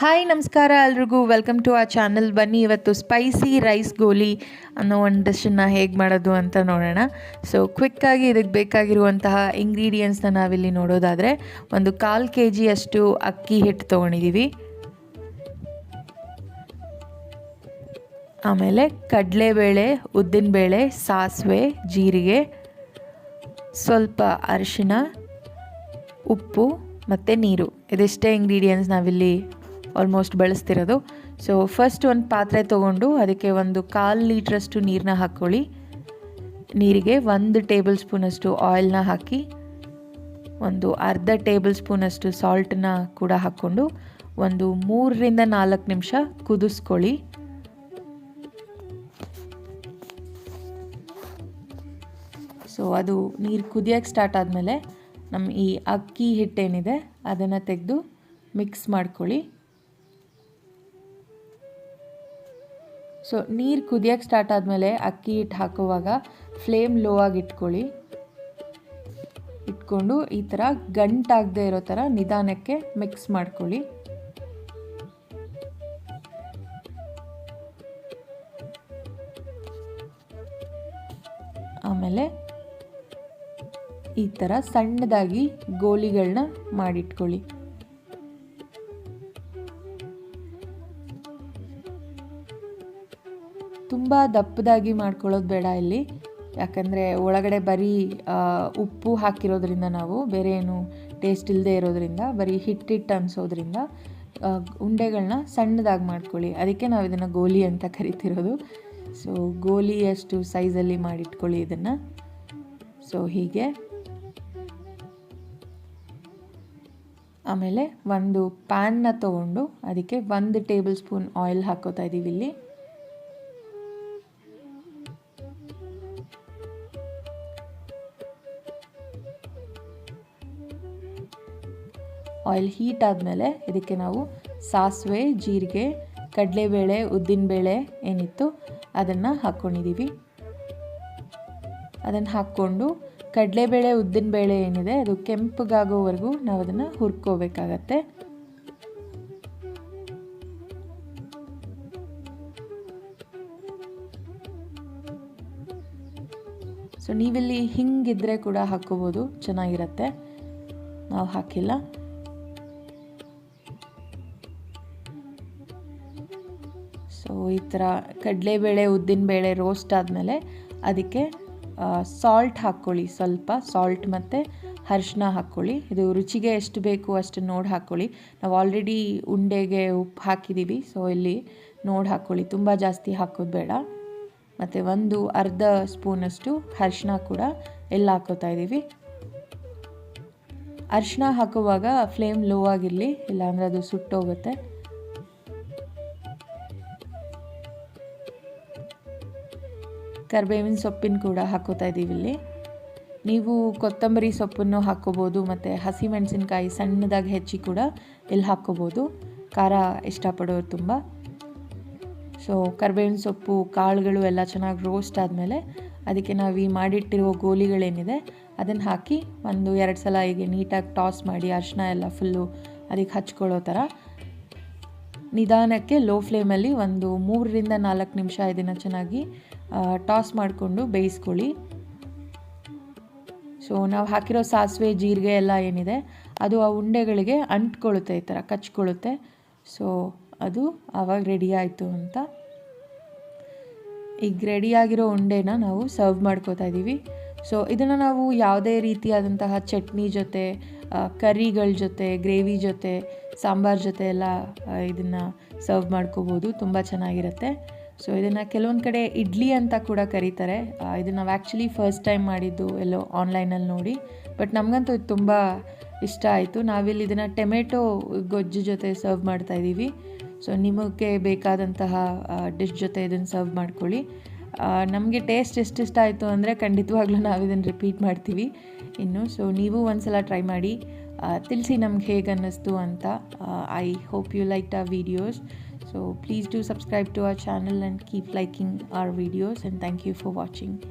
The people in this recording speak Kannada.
ಹಾಯ್, ನಮಸ್ಕಾರ ಎಲ್ರಿಗೂ. ವೆಲ್ಕಮ್ ಟು ಆ ಚಾನಲ್ ಬನ್ನಿ, ಇವತ್ತು ಸ್ಪೈಸಿ ರೈಸ್ ಗೋಲಿ ಅನ್ನೋ ಒಂದು ಡಿಶನ್ನು ಹೇಗೆ ಮಾಡೋದು ಅಂತ ನೋಡೋಣ. ಸೊ ಕ್ವಿಕ್ಕಾಗಿ ಇದಕ್ಕೆ ಬೇಕಾಗಿರುವಂತಹ ಇಂಗ್ರೀಡಿಯೆಂಟ್ಸ್ನ ನಾವಿಲ್ಲಿ ನೋಡೋದಾದರೆ, ಒಂದು ಕಾಲು ಕೆ ಜಿಯಷ್ಟು ಅಕ್ಕಿ ಹಿಟ್ಟು ತೊಗೊಂಡಿದ್ದೀವಿ ಆಮೇಲೆ ಕಡಲೆಬೇಳೆ, ಉದ್ದಿನಬೇಳೆ, ಸಾಸಿವೆ, ಜೀರಿಗೆ, ಸ್ವಲ್ಪ ಅರಿಶಿನ, ಉಪ್ಪು ಮತ್ತು ನೀರು. ಇದಿಷ್ಟೇ ಇಂಗ್ರೀಡಿಯೆಂಟ್ಸ್ ನಾವಿಲ್ಲಿ ಆಲ್ಮೋಸ್ಟ್ ಬಳಸ್ತಿರೋದು. ಸೊ ಫಸ್ಟ್ ಒಂದು ಪಾತ್ರೆ ತೊಗೊಂಡು ಅದಕ್ಕೆ ಒಂದು ಕಾಲು ಲೀಟ್ರಷ್ಟು ನೀರನ್ನ ಹಾಕ್ಕೊಳ್ಳಿ. ನೀರಿಗೆ ಒಂದು ಟೇಬಲ್ ಸ್ಪೂನಷ್ಟು ಆಯಿಲ್ನ ಹಾಕಿ, ಒಂದು ಅರ್ಧ ಟೇಬಲ್ ಸ್ಪೂನಷ್ಟು ಸಾಲ್ಟನ್ನ ಕೂಡ ಹಾಕ್ಕೊಂಡು ಒಂದು ಮೂರರಿಂದ ನಾಲ್ಕು ನಿಮಿಷ ಕುದಿಸ್ಕೊಳ್ಳಿ. ಸೊ ಅದು ನೀರು ಕುದಿಯೋಕ್ಕೆ ಸ್ಟಾರ್ಟ್ ಆದಮೇಲೆ ನಮ್ಮ ಈ ಅಕ್ಕಿ ಹಿಟ್ಟೇನಿದೆ, ಅದನ್ನು ತೆಗೆದು ಮಿಕ್ಸ್ ಮಾಡ್ಕೊಳ್ಳಿ. ಸೊ ನೀರು ಕುದಿಯೋಕ್ಕೆ ಸ್ಟಾರ್ಟ್ ಆದಮೇಲೆ ಅಕ್ಕಿ ಹಿಟ್ಟು ಹಾಕುವಾಗ ಫ್ಲೇಮ್ ಲೋ ಆಗಿ ಇಟ್ಕೊಳ್ಳಿ. ಇಟ್ಕೊಂಡು ಈ ಥರ ಗಂಟಾಗದೇ ಇರೋ ಥರ ನಿಧಾನಕ್ಕೆ ಮಿಕ್ಸ್ ಮಾಡ್ಕೊಳ್ಳಿ. ಆಮೇಲೆ ಈ ಥರ ಸಣ್ಣದಾಗಿ ಗೋಲಿಗಳನ್ನ ಮಾಡಿಟ್ಕೊಳ್ಳಿ. ತುಂಬ ದಪ್ಪದಾಗಿ ಮಾಡ್ಕೊಳ್ಳೋದು ಬೇಡ ಇಲ್ಲಿ. ಯಾಕಂದರೆ ಒಳಗಡೆ ಬರೀ ಉಪ್ಪು ಹಾಕಿರೋದ್ರಿಂದ ನಾವು, ಬೇರೆ ಏನು ಟೇಸ್ಟ್ ಇಲ್ಲದೆ ಇರೋದ್ರಿಂದ, ಬರೀ ಹಿಟ್ಟಿಟ್ಟು ಅನಿಸೋದ್ರಿಂದ ಉಂಡೆಗಳನ್ನ ಸಣ್ಣದಾಗಿ ಮಾಡ್ಕೊಳ್ಳಿ. ಅದಕ್ಕೆ ನಾವು ಇದನ್ನು ಗೋಲಿ ಅಂತ ಕರಿತಿರೋದು. ಸೊ ಗೋಲಿಯಷ್ಟು ಸೈಜಲ್ಲಿ ಮಾಡಿಟ್ಕೊಳ್ಳಿ ಇದನ್ನು. ಸೊ ಹೀಗೆ. ಆಮೇಲೆ ಒಂದು ಪ್ಯಾನ್ನ ತೊಗೊಂಡು, ಅದಕ್ಕೆ ಒಂದು ಟೇಬಲ್ ಸ್ಪೂನ್ ಆಯಿಲ್ ಹಾಕೋತಾ ಇದ್ದೀವಿ ಇಲ್ಲಿ. ಆಯಿಲ್ ಹೀಟ್ ಆದಮೇಲೆ ಇದಕ್ಕೆ ನಾವು ಸಾಸಿವೆ, ಜೀರಿಗೆ, ಕಡಲೆಬೇಳೆ, ಉದ್ದಿನಬೇಳೆ ಏನಿತ್ತು ಅದನ್ನು ಹಾಕ್ಕೊಂಡಿದ್ದೀವಿ ಅದನ್ನು ಹಾಕ್ಕೊಂಡು ಕಡಲೆಬೇಳೆ, ಉದ್ದಿನಬೇಳೆ ಏನಿದೆ ಅದು ಕೆಂಪಗಾಗೋವರೆಗೂ ನಾವು ಅದನ್ನು ಹುರ್ಕೋಬೇಕಾಗತ್ತೆ. ಸೊ ನೀವಿಲ್ಲಿ ಹಿಂಗಿದ್ರೆ ಕೂಡ ಹಾಕ್ಕೋಬೋದು, ಚೆನ್ನಾಗಿರತ್ತೆ. ನಾವು ಹಾಕಿಲ್ಲ. ಈ ಥರ ಕಡಲೆಬೇಳೆ, ಉದ್ದಿನಬೇಳೆ ರೋಸ್ಟ್ ಆದಮೇಲೆ ಅದಕ್ಕೆ ಸಾಲ್ಟ್ ಹಾಕ್ಕೊಳ್ಳಿ. ಸ್ವಲ್ಪ ಸಾಲ್ಟ್ ಮತ್ತು ಅರಿಶಿನ ಹಾಕ್ಕೊಳ್ಳಿ. ಇದು ರುಚಿಗೆ ಎಷ್ಟು ಬೇಕು ಅಷ್ಟು ನೋಡಿ ಹಾಕ್ಕೊಳ್ಳಿ. ನಾವು ಆಲ್ರೆಡಿ ಉಂಡೆಗೆ ಉಪ್ಪು ಹಾಕಿದ್ದೀವಿ ಸೊ ಇಲ್ಲಿ ನೋಡಿ ಹಾಕ್ಕೊಳ್ಳಿ. ತುಂಬ ಜಾಸ್ತಿ ಹಾಕೋದು ಬೇಡ. ಮತ್ತು ಒಂದು ಅರ್ಧ ಸ್ಪೂನಷ್ಟು ಅರಿಶಿನ ಕೂಡ ಎಲ್ಲ ಹಾಕೋತಾ ಇದ್ದೀವಿ. ಅರಿಶಿನ ಹಾಕುವಾಗ ಫ್ಲೇಮ್ ಲೋ ಆಗಿರಲಿ, ಇಲ್ಲಾಂದರೆ ಅದು ಸುಟ್ಟೋಗುತ್ತೆ. ಕರಿಬೇವಿನ ಸೊಪ್ಪಿನ ಕೂಡ ಹಾಕೋತಾ ಇದ್ದೀವಿ ಇಲ್ಲಿ. ನೀವು ಕೊತ್ತಂಬರಿ ಸೊಪ್ಪನ್ನು ಹಾಕ್ಕೋಬೋದು ಮತ್ತು ಹಸಿಮೆಣಸಿನ್ಕಾಯಿ ಸಣ್ಣದಾಗಿ ಹೆಚ್ಚಿ ಕೂಡ ಇಲ್ಲಿ ಹಾಕ್ಕೋಬೋದು ಖಾರ ಇಷ್ಟಪಡೋರು ತುಂಬ. ಸೊ ಕರಿಬೇವಿನ ಸೊಪ್ಪು, ಕಾಳುಗಳು ಎಲ್ಲ ಚೆನ್ನಾಗಿ ರೋಸ್ಟ್ ಆದಮೇಲೆ ಅದಕ್ಕೆ ನಾವು ಈ ಮಾಡಿಟ್ಟಿರೋ ಗೋಲಿಗಳೇನಿದೆ, ಅದನ್ನು ಹಾಕಿ ಒಂದು ಎರಡು ಸಲ ಹೀಗೆ ನೀಟಾಗಿ ಟಾಸ್ ಮಾಡಿ ಅರಿಶಿನ ಎಲ್ಲ ಫುಲ್ಲು ಅದಕ್ಕೆ ಹಚ್ಕೊಳ್ಳೋ ಥರ ನಿಧಾನಕ್ಕೆ ಲೋ ಫ್ಲೇಮಲ್ಲಿ ಒಂದು ಮೂರರಿಂದ ನಾಲ್ಕು ನಿಮಿಷ ಇದನ್ನು ಚೆನ್ನಾಗಿ ಟಾಸ್ ಮಾಡಿಕೊಂಡು ಬೇಯಿಸ್ಕೊಳ್ಳಿ. ಸೊ ನಾವು ಹಾಕಿರೋ ಸಾಸಿವೆ, ಜೀರಿಗೆ ಎಲ್ಲ ಏನಿದೆ, ಅದು ಆ ಉಂಡೆಗಳಿಗೆ ಅಂಟ್ಕೊಳ್ಳುತ್ತೆ, ಈ ಥರ ಕಚ್ಕೊಳ್ಳುತ್ತೆ. ಸೊ ಅದು ಆವಾಗ ರೆಡಿ ಆಯಿತು ಅಂತ. ಈಗ ರೆಡಿಯಾಗಿರೋ ಉಂಡೆನ ನಾವು ಸರ್ವ್ ಮಾಡ್ಕೋತಾ ಇದ್ದೀವಿ ಸೊ ಇದನ್ನು ನಾವು ಯಾವುದೇ ರೀತಿಯಾದಂತಹ ಚಟ್ನಿ ಜೊತೆ ಕರಿಗಳ ಜೊತೆ ಗ್ರೇವಿ ಜೊತೆ, ಸಾಂಬಾರ್ ಜೊತೆ ಎಲ್ಲ ಇದನ್ನು ಸರ್ವ್ ಮಾಡ್ಕೋಬೋದು. ತುಂಬ ಚೆನ್ನಾಗಿರುತ್ತೆ. ಸೊ ಇದನ್ನು ಕೆಲವೊಂದು ಕಡೆ ಇಡ್ಲಿ ಅಂತ ಕೂಡ ಕರೀತಾರೆ. ಇದನ್ನು ನಾವು ಆ್ಯಕ್ಚುಲಿ ಫಸ್ಟ್ ಟೈಮ್ ಮಾಡಿದ್ದು ಎಲ್ಲೋ ಆನ್ಲೈನಲ್ಲಿ ನೋಡಿ. ಬಟ್ ನಮಗಂತೂ ಇದು ತುಂಬ ಇಷ್ಟ ಆಯಿತು. ನಾವಿಲ್ಲಿ ಇದನ್ನು ಟೊಮೆಟೊ ಗೊಜ್ಜು ಜೊತೆ ಸರ್ವ್ ಮಾಡ್ತಾ ಇದ್ದೀವಿ ಸೊ ನಿಮಗೆ ಬೇಕಾದಂತಹ ಡಿಶ್ ಜೊತೆ ಇದನ್ನು ಸರ್ವ್ ಮಾಡ್ಕೊಳ್ಳಿ. ನಮಗೆ ಟೇಸ್ಟ್ ಎಷ್ಟಿಷ್ಟ ಆಯಿತು ಅಂದರೆ ಖಂಡಿತವಾಗ್ಲೂ ನಾವು ಇದನ್ನು ರಿಪೀಟ್ ಮಾಡ್ತೀವಿ. ಇನ್ನು ಸೊ ನೀವು ಒಂದ್ಸಲ ಟ್ರೈ ಮಾಡಿ. ತಿಳಿಸಿ ನಮ್ಗೆ ಹೇಗೆ ಅನ್ನಿಸ್ತು ಅಂತ. I hope you like the videos. So please do subscribe to our channel and keep liking our videos and thank you for watching